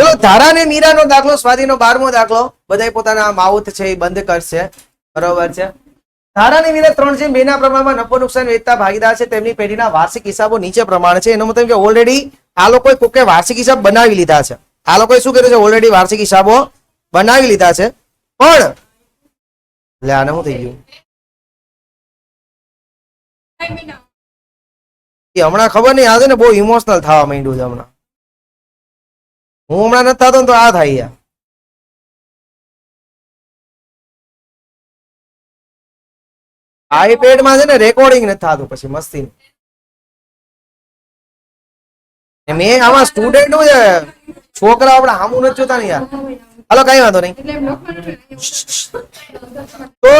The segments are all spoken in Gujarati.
ચલો ધારા ને મીરાનો દાખલો, સ્વાધીનો બારમો દાખલો બધા પોતાના માઉથ છે એ બંધ કરશે. બરોબર છે? ધારા ને મીરા ત્રણ છે બેના પ્રમાણમાં નફો, નુકસાન, વેચતા ભાગીદાર છે, તેમની પેઢીના વાર્ષિક હિસાબો નીચે પ્રમાણે છે. એનો મતલબ કે ઓલરેડી આ લોકોએ કોકે વાર્ષિક હિસાબ બનાવી લીધા છે. આ લોકોએ શું કર્યું છે? ઓલરેડી વાર્ષિક હિસાબો બનાવી લીધા છે. પણ લે, આને શું થઈ ગયું? હમણાં ખબર નહીં આવે ને બહુ ઇમોશનલ થવા માંડ્યું છે હમણાં. હું હમણાં નથી થતો તો આ થાય યાર આઈપેડમાં છે ને રેકોર્ડિંગ નથી થતું, પછી મસ્તી મેં આમાં સ્ટુડન્ટનું છોકરા આપણે હામું નથી જોતા ને યાર. હાલો, કઈ વાંધો નહીં. તો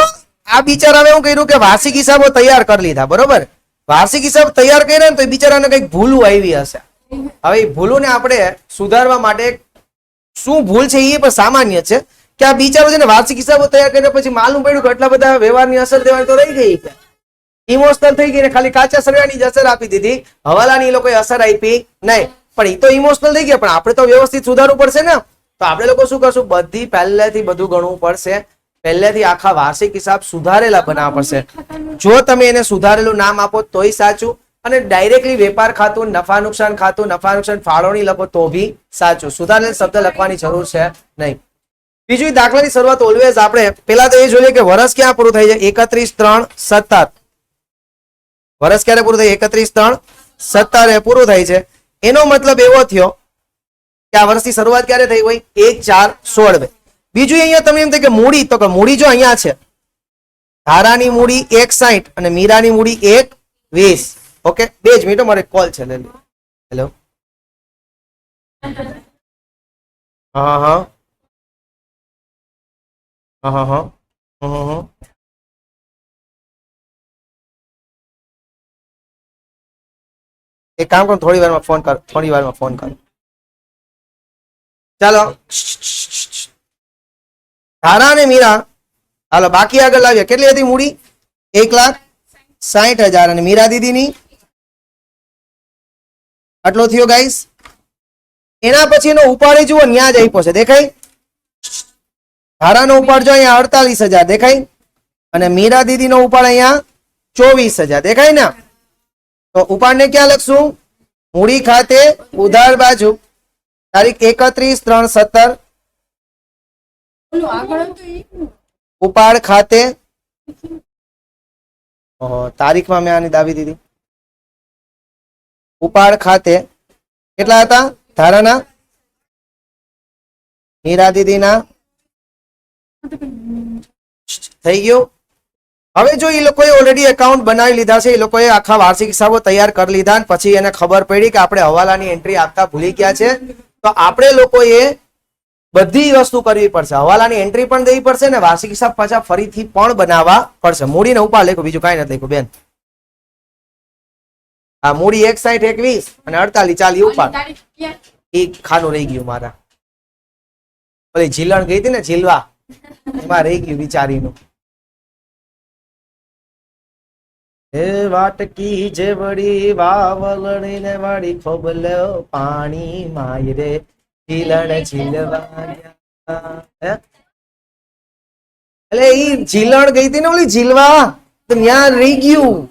આ બિચારા એવું કર્યું કે વાર્ષિક હિસાબો તૈયાર કરી લીધા, બરોબર? વાર્ષિક હિસાબ તૈયાર કર્યા ને તો બિચારાને કંઈક ભૂલું આવી હશે. હવે એ ભૂલોને આપણે સુધારવા માટે શું ભૂલ છે એ પણ સામાન્ય છે કે આ બિચારો છે ને વાર્ષિક હિસાબો તૈયાર કર્યા પછી માલુમ પડ્યું કે આટલા બધા વ્યવહારની અસર દેવાની તો રહી ગઈ ઇમોશનલ થઈ ગઈ ને ખાલી કાચા સળિયાની જ અસર આપી દીધી. હવાલાની એ લોકોએ અસર આપી નહીં. પણ એ તો ઇમોશનલ થઈ ગયા, પણ આપણે તો વ્યવસ્થિત સુધારવું પડશે ને. તો આપણે લોકો શું કરશું? બધી પહેલેથી બધું ગણવું પડશે. પહેલેથી આખા વાર્ષિક હિસાબ સુધારેલા બનાવવા પડશે. જો તમે એને સુધારેલું નામ આપો તોય સાચું. અને ડાયરેક્ટલી વેપાર ખાતું, નફા નુકસાન ખાતું, નફા નુકસાન ફાળવણી લખો તો બી સાચું. સુધારેલ શબ્દ લખવાની જરૂર છે નહીં. બીજું દાખલાની શરૂઆત ઓલવેઝ આપણે પેલા તો એ જોઈએ કે વર્ષ ક્યાં પૂરું થઈ જાય? એકત્રીસ, ત્રણ, સત્તર. વર્ષ ક્યારે પૂરું થાય? એકત્રીસ, ત્રણ, સત્તરે પૂરું થાય છે. એનો મતલબ એવો થયો કે આ વર્ષની શરૂઆત ક્યારે થઈ હોય? એક, ચાર, સોળ બીજું અહીંયા તમે એમ થાય કે મૂડી, તો કે મૂડી જો અહીંયા છે. ધારાની મૂડી એક સાઈઠ અને મીરાની મૂડી એક વીસ. ઓકે બે જ મિનિટો મારે કોલ છે હેલો હા હા હા હા હા હમ હમ હમ. એક કામ કરો થોડી વારમાં ફોન કર થોડી વારમાં ફોન કર ચાલો ધારા અને મીરા હાલો બાકી આગળ લાવીએ કેટલી હતી મૂડી એક લાખ સાઠ હજાર અને મીરા દીદીની આટલો થયો ગાઈસ એના પછી એનો ઉપાડી જુઓ ન્યા જ આપ્યો છે. દેખાય? ધારાનો ઉપાડ જો અહીંયા અડતાલીસ હજાર દેખાય? અને મીરા દીદીનો ઉપાડ અહીંયા ચોવીસ હજાર. દેખાય ને? તો ઉપાડને ક્યાં લખશું? મૂડી ખાતે ઉધાર બાજુ. તારીખ એકત્રીસ ત્રણ સત્તર. ઉપાડ ખાતે. તારીખમાં મેં આની દાવી દીધી. ઉપાડ ખાતે કેટલા હતા? ધારાના? મીરા દીદીના? થઈ ગયું. હવે જો એ લોકોએ ઓલરેડી એકાઉન્ટ બનાવી લીધા છે એ લોકોએ આખા વાર્ષિક હિસાબો તૈયાર કરી લીધા પછી એને ખબર પડી કે આપણે હવાલાની એન્ટ્રી આપતા ભૂલી ગયા છે. તો આપણે લોકોએ બધી વસ્તુ કરવી પડશે. હવાલાની એન્ટ્રી પણ દેવી પડશે ને વાર્ષિક હિસાબ પાછા ફરીથી પણ બનાવવા પડશે. મૂડીને ઉપાડ લેખો, બીજું કાંઈ નથી લખ્યું, બેન. આ મૂડી એક સાઈઠ એકવીસ અને અડતાલીસ ચાલી ઉપાડ એ ખાનું રહી ગયું મારા. ઓલી ઝીલણ ગઈ હતી ને ઝીલવા એમાં રહી ગયું બિચારીનું. હે વાટકી જે વળી વાવલણી ને વાળી ખોબલો પાણી માય રે. ઝીલણ ઝીલવા એટલે ઈ ઝીલણ ગઈ હતી ને ઓલી ઝીલવા ત્યાં રહી ગયું.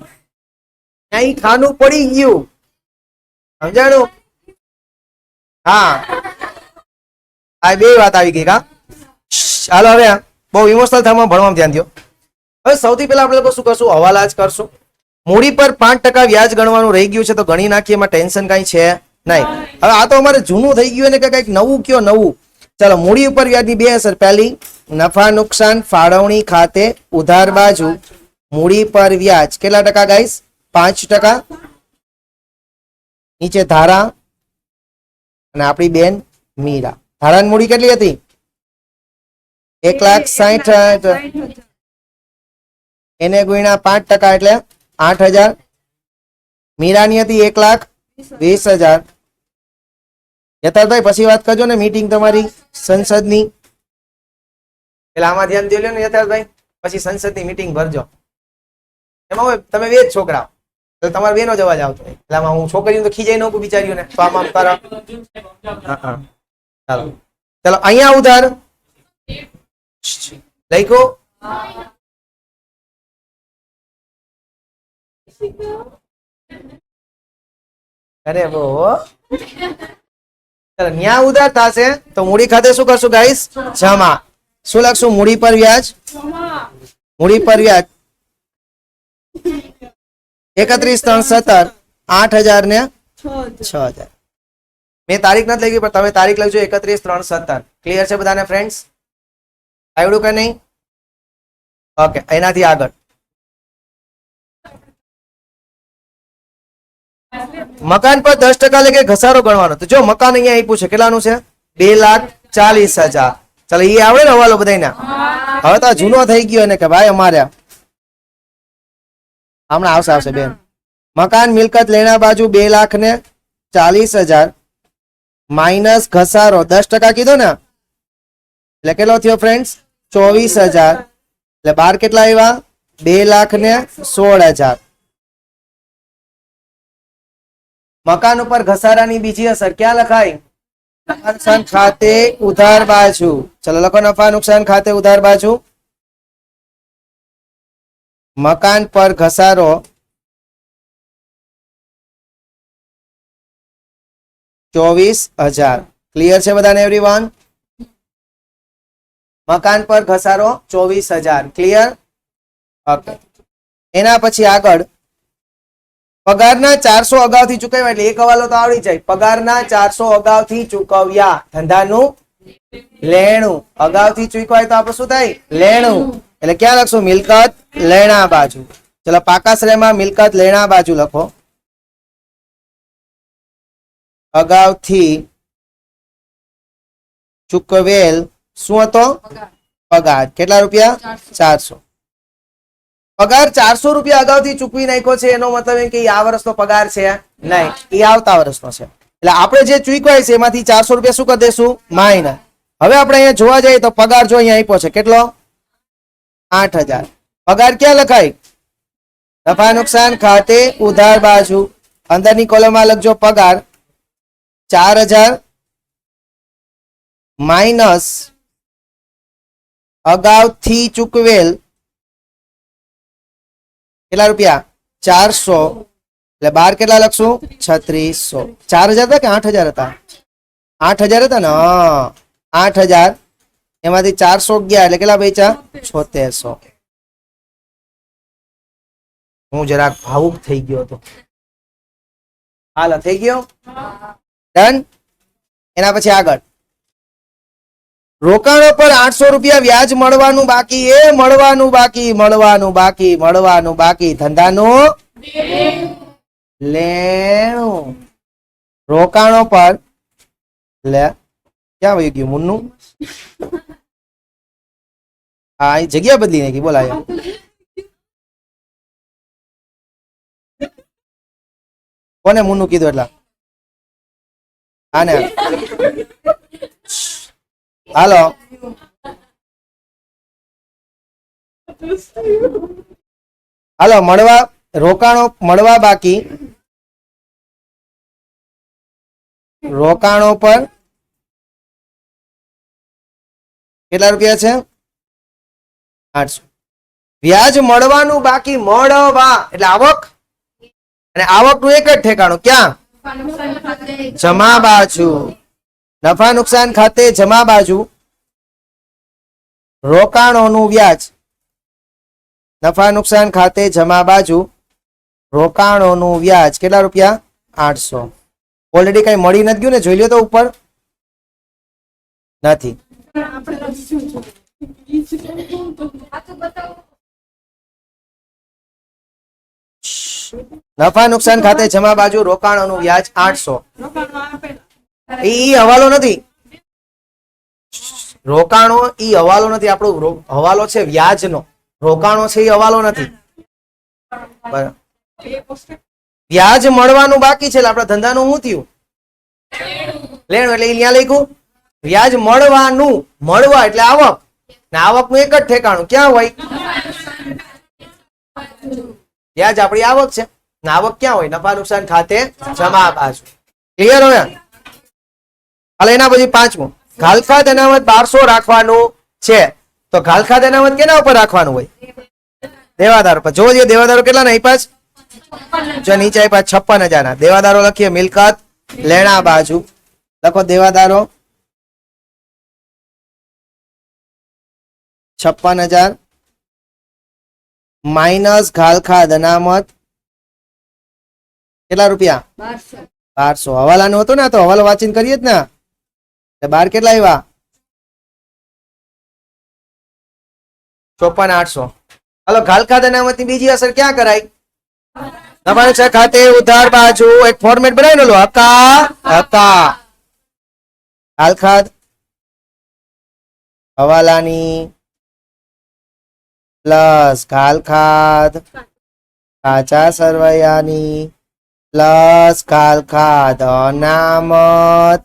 ઈ ખાનું પડી ગયું. સમજાણું? હા. આ બે વાત આવી ગઈ કા ચાલો હવે બહુ ઇમોશનલ થવામાં ભણવામાં ધ્યાન દો હવે સૌથી પહેલા આપણે લોકો શું કરશું? હવાલા જ કરશું. મૂડી પર પાંચ ટકા વ્યાજ ગણવાનું રહી ગયું છે, તો ગણી નાખીએ, એમાં ટેન્શન કાંઈ છે નહીં. હવે આ તો અમારે જૂનું થઈ ગયું ને કે કંઈક નવું કયો નવું. ચાલો, મૂડી ઉપર વ્યાજની બે અસર. પહેલી, નફા, નુકસાન, ફાળવણી ખાતે ઉધાર બાજુ. મૂડી પર વ્યાજ. કેટલા ટકા ગાઈસ પાંચ ટકા. નીચે ધારા અને આપણી બેન મીરા. ધારાની મૂડી કેટલી હતી? એક લાખ સાહીઠ એને ગુણ્યા પાંચ ટકા એટલે આઠ હજાર. મીરાની હતી એક લાખ વીસ હજાર. યથાર્થભાઈ પછી વાત કરજો ને મીટિંગ તમારી સંસદની. પેલા આમાં ધ્યાન દે લો ને યથાર્થભાઈ પછી સંસદની મીટિંગ ભરજો. એમાં તમે બે જ છોકરા એટલે તમારે બેનો જ અવાજ આવતો હોય. એટલે આમાં હું છોકરીઓ તો ખીજાઈ નાખું બિચારીઓને. તો આમ આમ કરો હા, હા. ચાલો. ચાલો અહીંયા ઉધાર લખો. અરે બહુ ચાલો ન્યા ઉધાર થશે તો મૂડી ખાતે શું કરશું ગાઈસ જમા. શું લખશું? મૂડી પર વ્યાજ. મૂડી પર વ્યાજ. એકત્રીસ ત્રણ સત્તર આઠ હજાર ને છ હજાર. મેં તારીખ નથી લખી પણ તમે તારીખ લખજો એકત્રીસ ત્રણ સત્તર. ક્લિયર છે બધાને ફ્રેન્ડ્સ આવડ્યું કે નહીં? ઓકે એનાથી આગળ. મકાન પર દસ ટકા લેખે ઘસારો ગણવાનો? તો જો મકાન અહીંયા આપ્યું છે કેટલાનું છે? બે લાખ ચાલીસ હજાર. ચાલો એ આવડે ને હવાલો બધાને હવે તો જૂનો થઈ ગયો ને કે ભાઈ અમારે હમણાં આવશે આવશે બેન. મકાન મિલકત લેણા બાજુ બે લાખ ને ચાલીસ હજાર માઇનસ ઘસારો. દસ ટકા કીધો ને? એટલે કેટલો થયો ફ્રેન્ડ્સ ચોવીસ હજાર. એટલે બાર કેટલા આવ્યા? બે લાખ ને સોળ હજાર. મકાન ઉપર ઘસારાની બીજી અસર ક્યાં લખાય નુકસાન ખાતે ઉધાર બાજુ. ચલો લખો નફા નુકસાન ખાતે ઉધાર બાજુ. મકાન પર ઘસારો ચોવીસ હજાર. ક્લિયર છે બધાને એવરીવન મકાન પર ઘસારો ચોવીસ હજાર. ક્લિયર ઓકે એના પછી આગળ, પગારના ચારસો અગાઉથી ચૂકવ્યા એટલે એક હવાલો તો આવડી જાય. પગારના ચારસો અગાઉથી ચૂકવ્યા. ધંધાનું લેણું. અગાઉથી ચૂકવાય તો આપણે શું થાય? લેણું. એટલે ક્યાં લખશું? મિલકત લેણા બાજુ. ચલો પાકાશ્રયમાં મિલકત લેણા બાજુ લખો. અગાઉથી ચૂકવેલ શું હતો? પગાર. કેટલા રૂપિયા? ચારસો. પગાર ચારસો રૂપિયા અગાઉથી ચૂકવી નાખ્યો છે એનો મતલબ એમ કે આ વર્ષનો પગાર છે નહીં. એ આવતા વર્ષનો છે. એટલે આપણે જે ચૂકવાય છે એમાંથી ચારસો રૂપિયા શું કરી દેશું? માઇનસ. હવે આપણે અહીંયા જોવા જઈએ તો પગાર જો અહીંયા આપ્યો છે કેટલો? આઠ હજાર પગાર ક્યાં લખાય નફા નુકસાન ખાતે ઉધાર બાજુ અંદરની કોલમમાં લખજો પગાર ચાર હજાર માઇનસ અગાઉથી ચૂકવેલ કેટલા રૂપિયા ચારસો એટલે બાર કેટલા લખશું? છત્રીસો। ચાર હજાર હતા કે આઠ હજાર હતા? આઠ હજાર હતા ને? હા, આઠ હજાર એમાંથી ચારસો ગયા એટલે કેટલા પૈસા? છોતેરસો. હું જરાક ભાવુક થઈ ગયો હતો. હાલ, થઈ ગયો? ડન એના પછી આગળ. રોકાણો પર આઠસો રૂપિયા વ્યાજ મળવાનું બાકી, એ મળવાનું બાકી મળવાનું બાકી મળવાનું બાકી. ધંધાનું? લેણું. રોકાણો પર લે. ક્યાં વહી ગયું? મુન્નું? હા, એ જગ્યા બદલી નાખી બોલાય કોને મુન્નું કીધું એટલા? હા ને હાલો. હાલો, મળવા, રોકાણો મળવા બાકી. રોકાણો પર કેટલા રૂપિયા છે? આઠસો વ્યાજ મળવાનું બાકી મળવા. એટલે આવક? અને આવકનું એક જ ઠેકાણું. ક્યાં? જમા બાજુ. નફા નુકસાન ખાતે જમા બાજુ. રોકાણોનું વ્યાજ. નફા નુકસાન ખાતે જમા બાજુ. રોકાણોનું વ્યાજ. કેટલા રૂપિયા? આઠસો. ઓલરેડી કઈ મળી નથી ગયું ને? જોઈ લ્યો તો ઉપર. નથી. નફા નુકસાન ખાતે જમા બાજુ રોકાણોનું વ્યાજ આઠસો. ઈ હવાલો નથી. રોકાણો ઈ હવાલો નથી, આપણો હવાલો છે વ્યાજનો. રોકાણો છે ઈ હવાલો નથી. વ્યાજ મળવાનું બાકી છે આપણા ધંધાનું શું થયું? લેણું એટલે ત્યાં લખ્યું. વ્યાજ મળવાનું, મળવા એટલે આવક. ને આવકનું એક જ ઠેકાણું. ક્યાં હોય? વ્યાજ આપણી આવક છે. આવક ક્યાં હોય? નફા નુકસાન ખાતે જમા બાજુ. ક્લિયર હોય હાલ, એના પછી પાંચમું. ઘાલખાદ અનામત બારસો રાખવાનું છે. તો ઘાલખાદ અનામત કેના ઉપર રાખવાનું હોય? દેવાદારો પર જોવો દેવાદારો કેટલા ના આપ્યા જો નીચે આપ્યા છપ્પન હજાર ના દેવાદારો લખીએ મિલકત લેણા બાજુ. લખો દેવાદારો. છપ્પન હજાર. માઇનસ ઘાલખાદ અનામત કેટલા રૂપિયા? બારસો. હવાલાનું હતું ને તો હવાલો વાંચીને કરીએ જ ને બાર કેટલા આવ્યા ચોપન આઠસો. હાલો ઘાલખાદ અનામતની બીજી અસર ક્યાં કરાય? તમારે છે ખાતે ઉધાર બાજુ એક ફોર્મેટ બનાવી લો. હકા હકા ઘાલખાદ હવાલાની પ્લસ ઘાલખાદ કાચા સરવૈયાની પ્લસ ઘાલખાદ અનામત,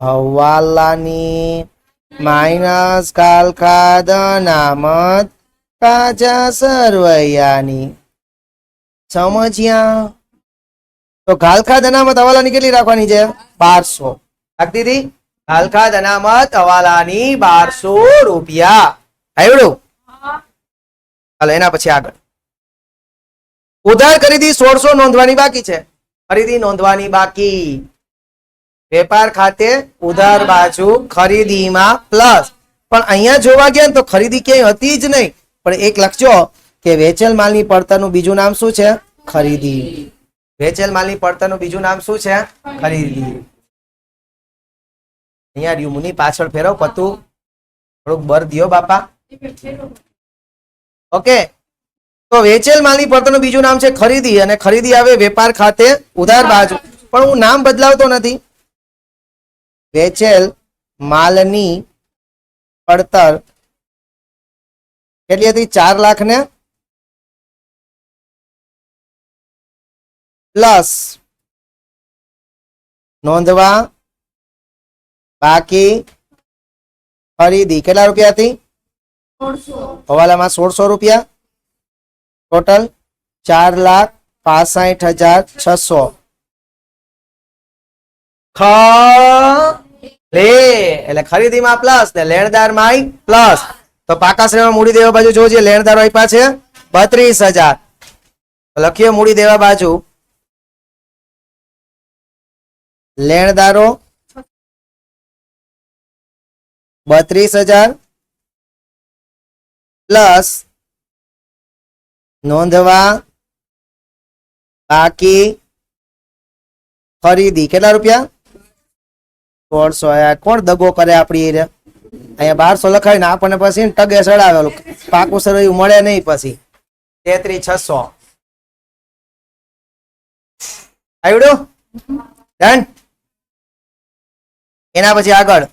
હવાલાની, માઇનસ ઘાલખાદ અનામત, કાચા સરવૈયાની. સમજ્યા? તો ઘાલખાદ અનામત, હવાલાની કેટલી રાખવાની છે? બારસો. રાખતી દીધી ઘાલખાદ અનામત, હવાલાની બારસો રૂપિયા. આવડું હાલો, એના પછી આગળ. ઉધાર ખરીદી સોળસો નોંધવાની બાકી છે. ખરીદી નોંધવાની બાકી. વેપાર ખાતે ઉધાર બાજુ ખરીદીમાં પ્લસ પણ અહીંયા જોવા ગયા ને તો ખરીદી ક્યાંય હતી જ નહીં. પણ એક લખજો કે વેચેલ માલની પડતરનું બીજું નામ શું છે? ખરીદી. વેચેલ માલની પડતરનું બીજું નામ શું છે? ખરીદી. અહીંયા રહ્યું મુની પાછળ ફેરવ પતું. થોડુંક બર દિયો બાપા. ઓકે તો વેચેલ માલની પડતરનું બીજું નામ છે ખરીદી અને ખરીદી આવે વેપાર ખાતે ઉધાર બાજુ. પણ હું નામ બદલાવતો નથી. વેચેલ માલની પડતર કેટલી હતી? ચાર લાખ ને પ્લસ નોંધવા બાકી ખરીદી. કેટલા રૂપિયા હતી? હવાલામાં સોળસો રૂપિયા. ટોટલ ચાર લાખ પાસઠ હજાર છસો. ખ લે એટલે ખરીદીમાં પ્લસ ને લેણદારમાં પ્લસ તો પાકા શ્રેણીમાં મૂડી દેવા બાજુ જોજે લેણદારો આપ્યા છે, બત્રીસ હજાર. લખીએ મૂડી દેવા બાજુ. લેણદારો બત્રીસ હજાર. પ્લસ નોંધવા બાકી ખરીદી. કેટલા રૂપિયા? સોળસો. કોણ દગો કરે આપડી એરિયા? અહીંયા બારસો લખાવીને આપણને પછી ટગે ચડાવેલું. પાકું સરયું મળે નહીં પછી. તેત્રીસ છસો. આવડ્યું ડન. એના પછી આગળ.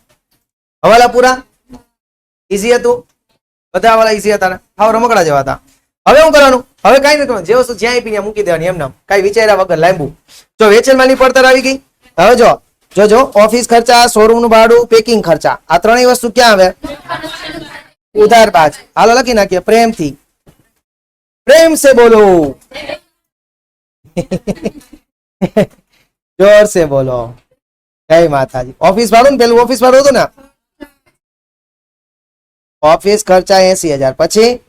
હવાલા પૂરા ઈઝી હતું? બધા હવાલા ઈઝી હતા ને? હાવ રમકડા જેવા હતા. હવે શું કરવાનું? હવે કઈ નથી કરવાનું. જે વસ્તુ જ્યાં આપી ત્યાં મૂકી દેવાની એમને કઈ વિચાર્યા વગર લાંબુ. જો વેચેલ માલની પડતર આવી ગઈ? હવે જો જો જો, ઓફિસ ખર્ચા શોરૂમનું ભાડું પેકિંગ ખર્ચા. આ ત્રણેય વસ્તુ ક્યાં આવે? ઉધાર બાજ. હાલો, લખી નાખીએ. પ્રેમથી. પ્રેમ સે બોલો. જોર સે બોલો. જય માતાજી. ઓફિસ ભાડું ને પેલું ઓફિસ ભાડું હતું ને? ઓફિસ ખર્ચા એસી હજાર. પછી?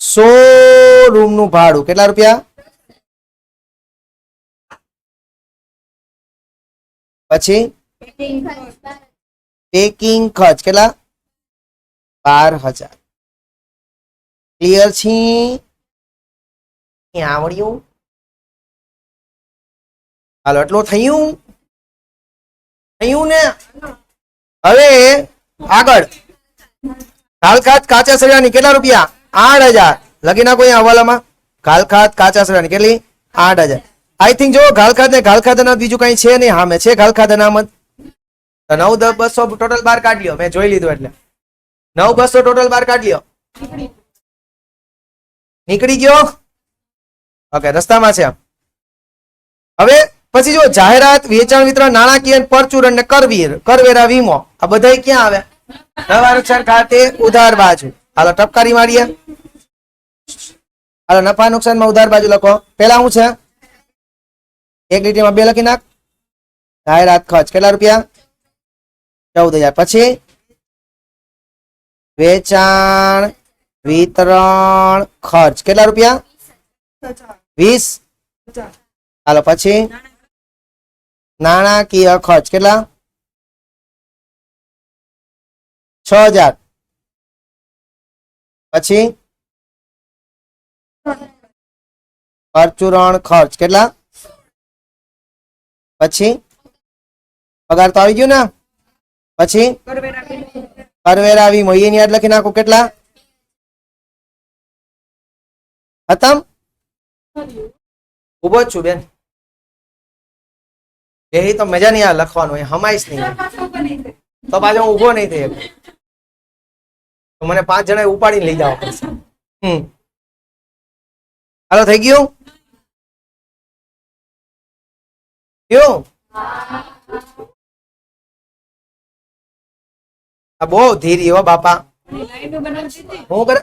સો રૂમનું ભાડું કેટલા રૂપિયા? પછી? પેકિંગ ખર્ચ કેટલા? બાર હજાર. ક્લિયર છે? આવડ્યું? હાલો, એટલું થયું? થયું ને? હવે આગળ. કાલખાત કાચા સળિયાની કેટલા રૂપિયા? આઠ હજાર. લખી નાખો અહીંયા હવાલામાં. કાલખાત કાચા સળિયાની કેટલી? આઠ હજાર. આઈ થિંક જો ઘાલખાત ને ઘાલખાત અનામત બીજું કઈ છે નહીં. હામે છે ઘાલખાત અનામત નવ, દસ, બસો ટોટલ બાર કાઢ લ્યો. મેં જોઈ લીધું એટલે. નવ, બસો ટોટલ બાર કાઢ લ્યો. નીકળી ગયો? ઓકે રસ્તામાં છે હવે પછી જો જાહેરાત વેચાણ વિતરણ નાણાકીય પરચુરણ ને કરવીર કરવેરા વીમો. આ બધા ક્યાં આવે? નવા નુકસાન ખાતે ઉધાર બાજુ. હાલો, ટપકારી મારીએ. હાલો, નફા નુકસાનમાં ઉધાર બાજુ લખો. પેલા શું છે? એક લીટીમાં બે લખી નાખ. જાહેરાત ખર્ચ. કેટલા રૂપિયા? ચૌદ હજાર. પછી? વેચાણ, વિતરણ, ખર્ચ. કેટલા રૂપિયા? વીસ? હાલો, પછી? નાણાકીય ખર્ચ. કેટલા? છ હજાર પછી પરચુરણ ખર્ચ કેટલા? પછી પગાર તો આવી ગયો ને? પછી કરવેરા વીમો એની યાદ લખી નાખો, કેટલા? ખતમ? ઊભો જ છું, બેન. એ તો મજા નહીં આવે લખવાનું, એ હમાઈશ નહીં તો પાછો હું ઊભો નહીં થઈ શકું. તો મને પાંચ જણા ઉપાડીને લઈ જવા પડશે. હમ. હાલો, થઈ ગયું? ગયું? આ બહુ ધીરી હો, બાપા. હું કરે?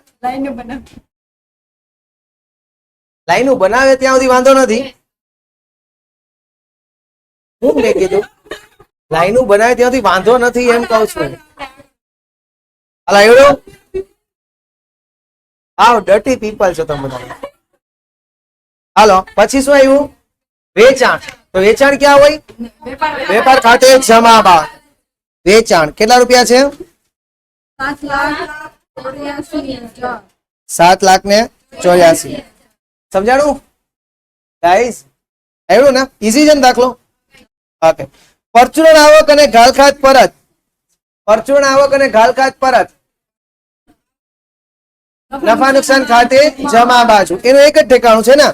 લાઈનો બનાવે ત્યાં સુધી વાંધો નથી. હું મેં કીધું? લાઈનો બનાવે ત્યાં સુધી વાંધો નથી એમ કહું છું. હાલા એવડું આવ ડર્ટી પીપલ છો તમે બધા. હાલો પછી શું આવ્યું? વેચાણ. તો વેચાણ ક્યાં હોય? વેપાર ખાતે જમા બાદ વેચાણ. કેટલા રૂપિયા છે? સાત લાખ ને ચોર્યાસી. સમજાણું? ગાઈસ આવ્યું ને? ઈઝી છે ને દાખલો? ઓકે પરચુરણ આવક અને ગાલખાત પરત. પરચુરણ આવક અને ઘાલખાત પરત. નફા નુકસાન ખાતે જમા બાજુ. એનું એક જ ઠેકાણું છે ને?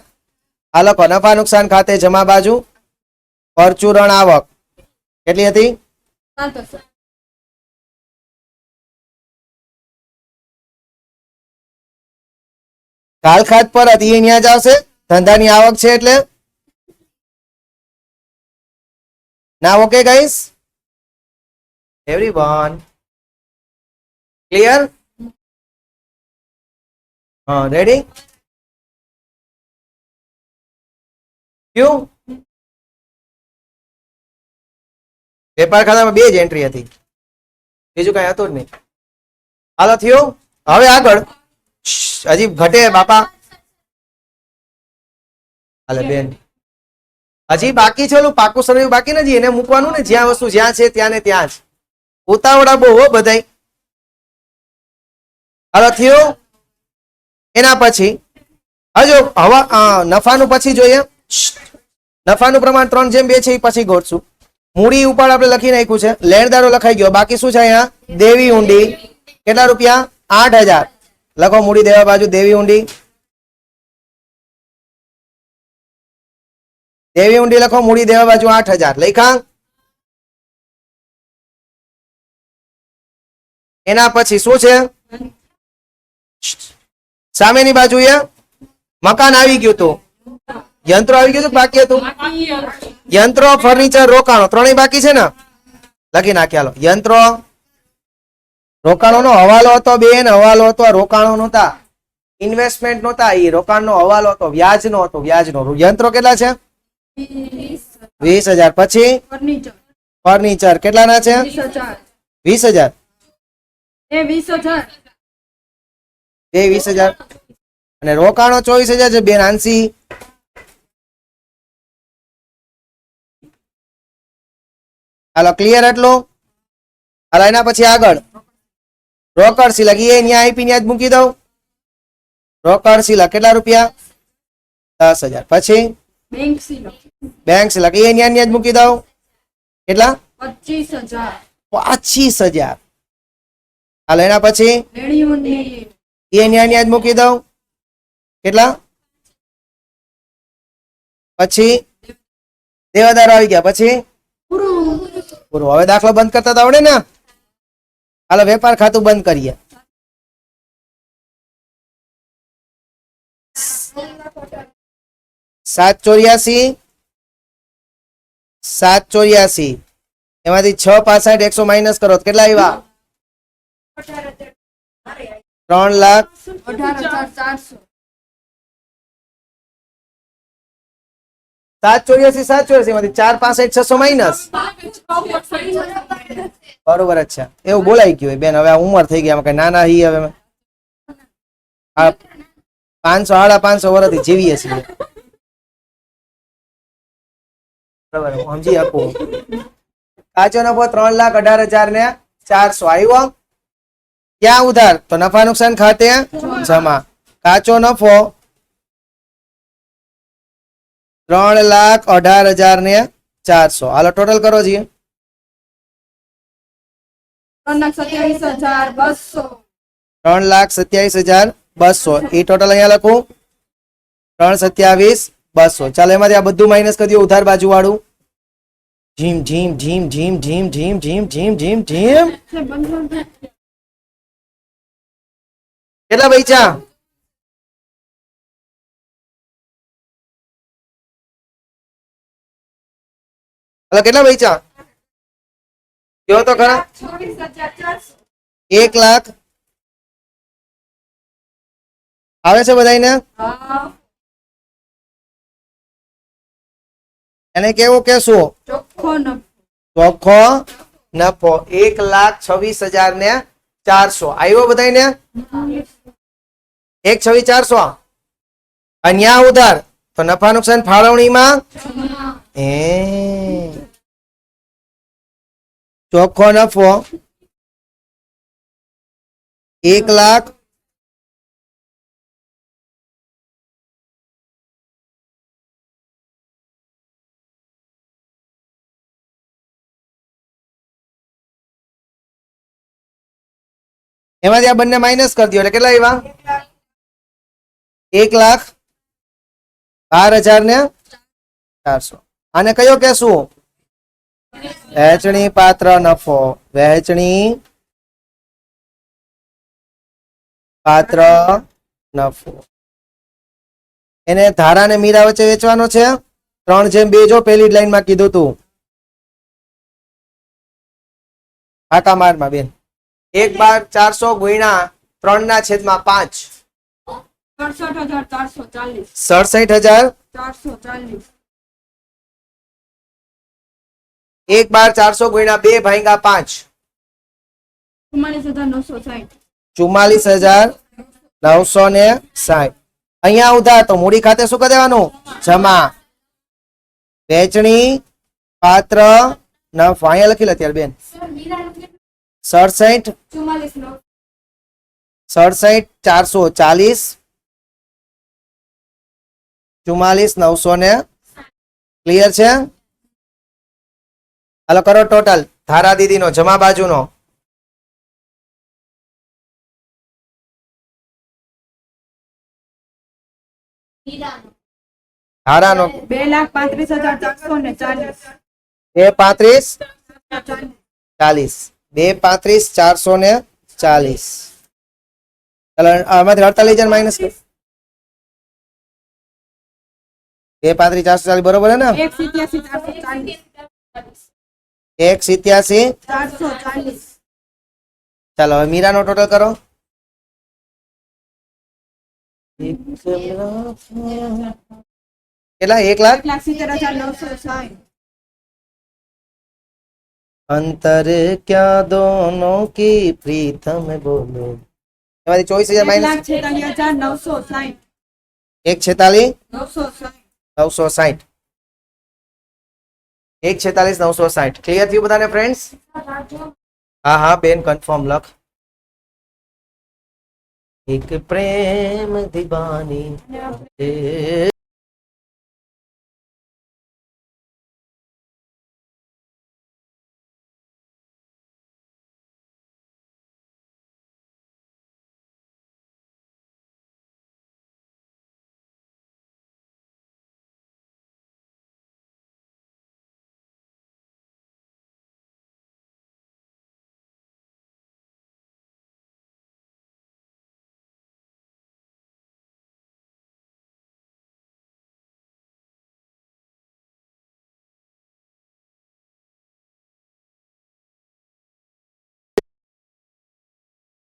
આ લખો નફા નુકસાન ખાતે જમા બાજુ. પરચુરણ આવક. કેટલી હતી? ઘાલખાત પરત એ અહીંયા જ આવશે? ધંધાની આવક છે એટલે? ના okay guys everyone clear uh, ready ક્યું વેપાર ખાતામાં બે જ એન્ટ્રી હતી. બીજું કઈ હતું જ નહીં. હાલો થયો? હવે આગળ. હજી ઘટે બાપા. હાલે બેન હજી બાકી છે ઓલું પાકું સર્વે બાકી નથી એને મૂકવાનું ને જ્યાં વસ્તુ જ્યાં છે ત્યાં ને ત્યાં જ. ઉતાવળા બહુ હો બધાય. હાલો થયું? એના પછી હજુ હવા અ, નફાનું પછી જોઈએ. શ્શ. નફાનું પ્રમાણ ત્રણ જેમ બે છે એ પછી ગોઠશું. મૂડી ઉપાડ આપણે લખી નાખ્યું છે. લેણદારો લખાઈ ગયો. બાકી શું છે અહીંયા? દેવી ઊંડી. કેટલા રૂપિયા? આઠ હજાર. લખો મૂડી દેવા બાજુ દેવી ઊંડી. દેવી ઊંડી લખો મૂડી દેવા બાજુ આઠ હજાર. લખા એના પછી શું છે? સામેની બાજુએ મકાન આવી ગયું હતું. યંત્રો આવી ગયું હતું બાકી હતું? યંત્રો ફર્નિચર રોકાણો. ત્રણેય બાકી છે ને? લખી નાખ્યા યંત્રો યંત્રો રોકાણોનો હવાલો હતો બેન હવાલો હતો રોકાણો નહોતા. ઇન્વેસ્ટમેન્ટ નહોતા. એ રોકાણનો હવાલો હતો વ્યાજનો હતો વ્યાજનો. યંત્રો કેટલા છે? વીસ હજાર. પછી? ફર્નિચર. ફર્નિચર. કેટલાના છે? વીસ હજાર. એ વીસ હજાર. બે વીસ હજાર. અને રોકાણો ચોવીસ હજાર છે બેન આંસી હાલો ક્લિયર એટલું હાલો એના પછી આગળ. રોકડ સિલક એ ન્યા આપી ન્યા જ મૂકી દઉં. રોકડ સિલક કેટલા રૂપિયા? દસ હજાર. પછી? બેંક બેંક એ ન્યા ન્યા જ મૂકી દઉં. કેટલા? પચીસ હજાર. પચીસ હજાર. હાલો એના પછી? એ ન્યા ન્યા જ મૂકી દઉં. કેટલા? પછી? દેવાદાર આવી ગયા. પછી? પૂરું. હવે દાખલો બંધ કરતા આવડે ને? હાલો વેપાર ખાતું બંધ કરીએ. સાત ચોર્યાસી. સાત ચોર્યાસી. એમાંથી છ પાસઠ એકસો માઇનસ કરો. કેટલા આવ્યા? ત્રણ લાખ. અઢાર હજાર ચારસો. સાત ચોર્યાસી સાત ચોર્યાસી માંથી ચાર પાસઠ છસો માઇનસ. બરોબર જ છે. એવું બોલાઈ ગયું બેન. હવે આ ઉંમર થઈ ગઈ. આમાં કઈ નાના હી હવે અમે. આ પાંચસો સાડા પાંચસો વર્ષથી જીવીએ છીએ. બરોબર. હું સમજી શકું કાચો નફો ત્રણ લાખ અઢાર હજાર ને ચારસો. આવ્યો ક્યાં ઉધાર? તો નફા નુકસાન ખાતે જમા. કાચો નફો ત્રણ લાખ અઢાર હજાર ને ચારસો. હાલો ટોટલ કરો છીએ ત્રણ લાખ સત્યાવીસ હજાર બસો. એ ટોટલ અહીંયા લખું. ત્રણ સત્યાવીસ બસો. ચાલો એમાંથી આ બધું માઇનસ કરી દો ઉધાર બાજુ વાળું જીમ જીમ જીમ જીમ જીમ જીમ જીમ જીમ જીમ જીમ કેટલા પૈસા હલો કેટલા પૈસા કયો તો ખરા છવ્વીસ હજાર ચારસો એક લાખ આવે છે બધાને હા એને કેવું કેશું ચોખ્ખો નફો ચોખ્ખો નફો એક લાખ છવ્વીસ હજાર ને ચારસો આવ્યો બધાને એક છવી ચારસો અન્યા ઉધાર. તો નફા નુકસાન ફાળવણીમાં? એ. ચોખ્ખો નફો. એક લાખ. એમાંથી આ બંને માઇનસ કરી દો એટલે કેટલા આવ્યા? એક લાખ બાર હજાર ને ચારસો. આને કયો કેશું વહેંચણી પાત્ર નફો. વહેંચણી પાત્ર નફો. એને ધારા ને મીરા વચ્ચે વેચવાનો છે. ત્રણ જેમ બે જો પેલી લાઈનમાં કીધું તું. આકા મારમાં બેન. એક બાર ચારસો ગુણ્યા ત્રણ ના છેદમાં પાંચ. સડસઠ હજાર એક બાર ચારસો ગુણ્યા બે ભાઈગા પાંચ. ચુમ્માલીસ હજાર નવસો ને સાઠ. અહીંયા ઉધાર તો મૂડી ખાતે શું કરી દેવાનું? જમા. વેચણી પાત્ર નફો અહીંયા લખી લે ત્યારે બેન. સડસઠ સડસઠ ચારસો ચાલીસ. ચુમ્માલીસ નવસો ને ક્લિયર છે? હાલો કરો ટોટલ ધારા દીદીનો જમા બાજુનો. ધારાનો. બે લાખ પાંત્રીસ હજાર ચારસો ને ચાલીસ. બે પાંત્રીસ ચાલીસ. બે પાંત્રીસ ચારસો ને ચાલીસ. ચાલો આમાંથી અડતાલીસ હજાર માઇનસ બે પાંત્રીસ ચારસો ચાલીસ બરોબર છે ને? એક સિત્યાસી ચારસો ચાલીસ. એક સિત્યાસી. ચારસો ચાલીસ. ચાલો હવે મીરાનો ટોટલ કરો. કેટલા? એક લાખ? એક લાખ સિત્તેર હજાર નવસો સાઠ. અંતર ક્યાં દોનો કી પ્રીતમ બોલો? એમાંથી ચોવીસ હજાર એક માઇનસ લાખ છેતાલીસ હજાર નવસો સાઠ. એક છેતાલીસ? નવસો સાઠ. નવસો સાઠ. એક છેતાલીસ, નવસો સાઠ. ક્લિયર થયું બધાને ફ્રેન્ડ્સ હા હા, બેન કન્ફર્મ લખ. એક પ્રેમ દીવાની